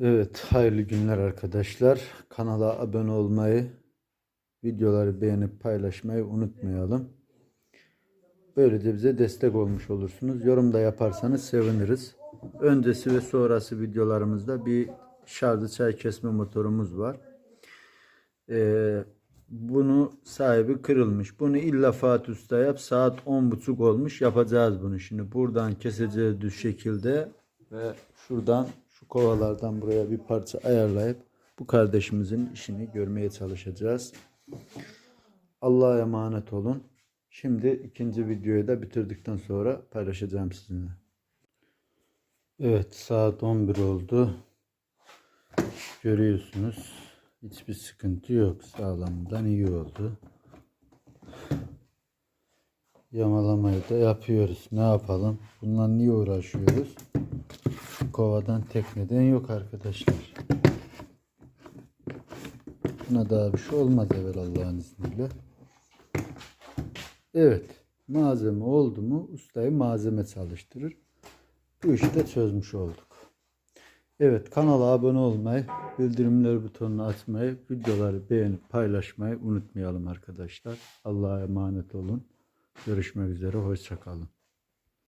Evet, hayırlı günler arkadaşlar. Kanala abone olmayı, videoları beğenip paylaşmayı unutmayalım. Böylece bize destek olmuş olursunuz. Yorum da yaparsanız seviniriz. Öncesi ve sonrası videolarımızda bir şarjlı çay kesme motorumuz var. Ee, bunu sahibi kırılmış. Bunu illa Fatih Usta yap. Saat 10.30 olmuş. Yapacağız bunu. Şimdi buradan keseceğiz düz şekilde ve şuradan şu kovalardan buraya bir parça ayarlayıp bu kardeşimizin işini görmeye çalışacağız. Allah'a emanet olun. Şimdi ikinci videoyu da bitirdikten sonra paylaşacağım sizinle. Evet saat 11 oldu. Görüyorsunuz. Hiçbir sıkıntı yok. Sağlamdan iyi oldu. Yamalamayı da yapıyoruz. Ne yapalım? Bundan niye uğraşıyoruz? Kovadan tekneden yok arkadaşlar. Buna daha bir şey olmaz evvel Allah'ın izniyle. Evet. Malzeme oldu mu ustayı malzeme çalıştırır. Bu işi de çözmüş olduk. Evet kanala abone olmayı, bildirimler butonunu açmayı, videoları beğenip paylaşmayı unutmayalım arkadaşlar. Allah'a emanet olun. Görüşmek üzere. Hoşçakalın.